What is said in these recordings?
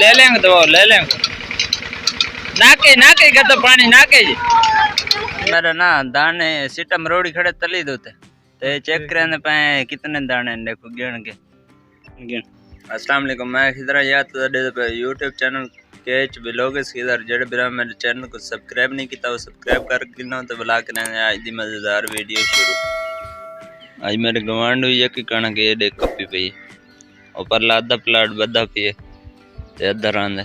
ले लेंगे दवा ले लेंगे नाके नाके का तो पानी नाके जी मेरा ना दाने सीटा मरोड़ी खड़े तली दोते ते चेक करने पे कितने दाने देखो गिन के गिन अस्सलाम वालेकुम मैं खिदरा याद तो दे पे YouTube चैनल के एच ब्लॉग्स खिदर जड़े बिरा मेरे चैनल को सब्सक्राइब नहीं किया वो सब्सक्राइब कर गिनो तो बुला के आज दी मज़ेदार वीडियो शुरू आज मेरे गवांड हुई है कि कणक ये देख कपी पई ऊपर लादा प्लाट बदा पिए de darande.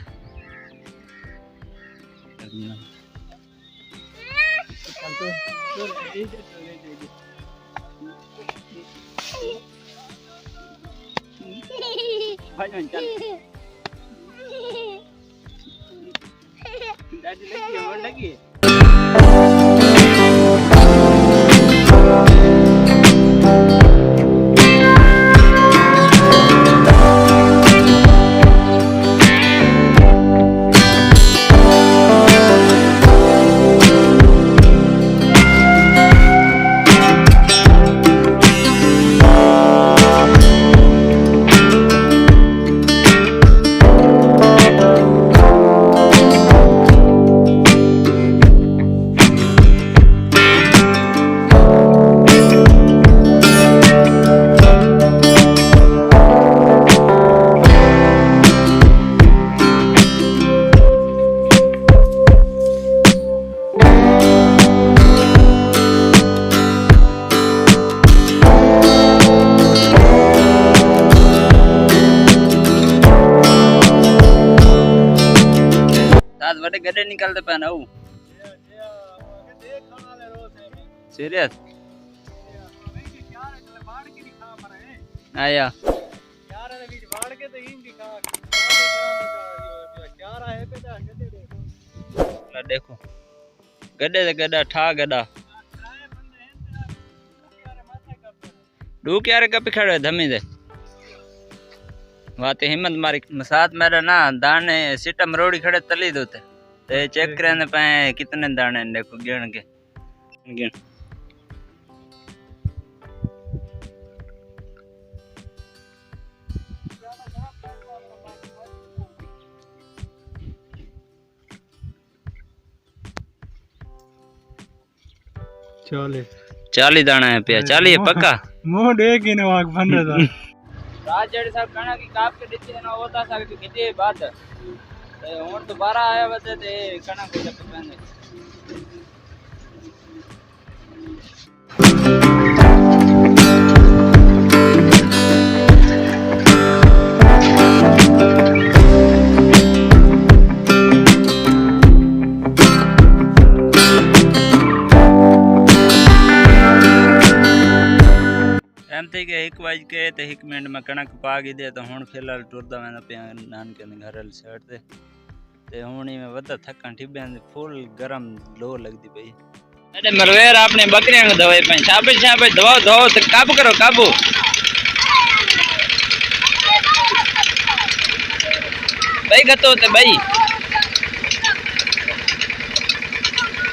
Daddy lagi, orang lagi. गड्ढे निकलते पे ना वो सीरियस आया देखो गड्ढे से गड्ढा ठा गड्ढा डू क्यारे कप खड़े धमी दे वाते हिम्मत मारी साथ मेरे ना दाने सीटा मरोड़ी खड़े तली दोते ते चेक करने पे कितने दाने देखो गिन के। गिन। चले दाना है पिया। चाली है पक्का? मुँह देख ही ना वाक बन रहा राजड़ साहब कणा की काप के नीचे ना होता सा कि कितनी बात है ते हुन दोबारा आया वते ते कणा को जब એમ થઈ કે એક વાજ કે તે એક મિનિટ માં કણક પાગી દે તો હું ફિલહાલ ટૂરતા મેં पे નાનકે ને ઘરે છેડ દે તે હુણી में वदा थकन ઠીબ્યા ને ફૂલ ગરમ લો लगदी पई अरे मरवेर आपने बकरियां को दवाई पे छापे छापे दवा दो तो काबू करो काबू भाई गतो ते भाई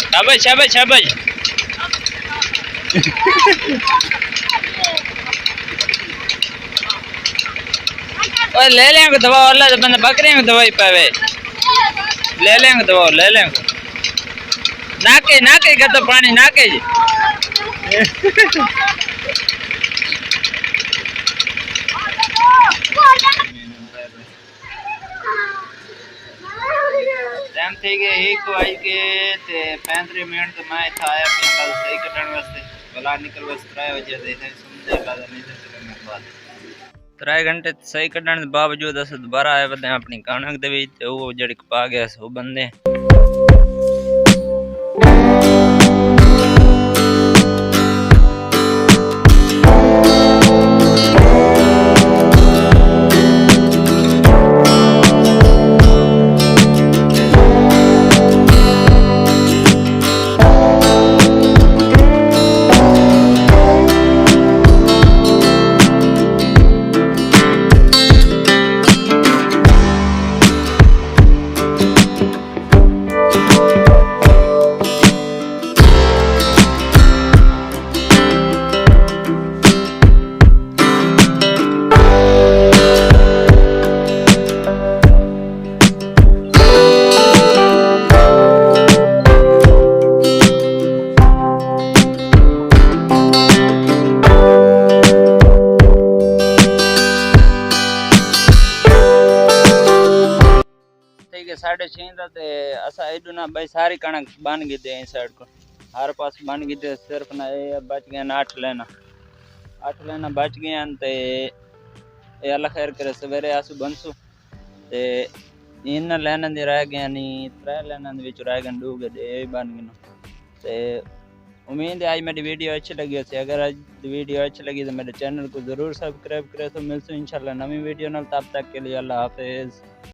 शाबाश शाबाश और ले लेंगे दवा और बंदा बकरे में दवाई पावे। ले लेंगे दवा ले लेंगे नाके नाके का तो पानी, नाके टाइम थी एक के, ते पैंतरी मिनट तो मैं आया अपने गल सही कटने वास्ते। निकल नहीं तो मैं 3 ਘੰਟੇ ਸਹੀ ਕੱਢਣ ਦੇ ਬਾਵਜੂਦ ਅਸੀਂ ਦੁਬਾਰਾ ਆਏ ਬੰਦੇ ਆਪਣੀ ਕਣਕ ਦੇ ਵਿੱਚ ਤੇ ਉਹ ਜਿਹੜੇ ਪਾ ਗਿਆ ਸੋ ਬੰਦੇ के साढ़े छह ते असा एडू ना भाई सारी कणक बन गई दे साइड को हर पास बन गई दे सिर्फ़ ना ये बच गया ना आठ लेना आठ लेना बच गए ते ये अल्लाह खैर करे सवेरे आसू बनसू ते इन लेना दी रह गया नी त्रै लेना दे विच रह गए डू गए दे बाँध गए ते उम्मीद है आज मेरी वीडियो अच्छी लगी होती अगर आज वीडियो अच्छी लगी तो मेरे चैनल को ज़रूर सब्सक्राइब करें तो मिलते हैं इंशाल्लाह नवी वीडियो ना तब तक के लिए अल्लाह हाफिज़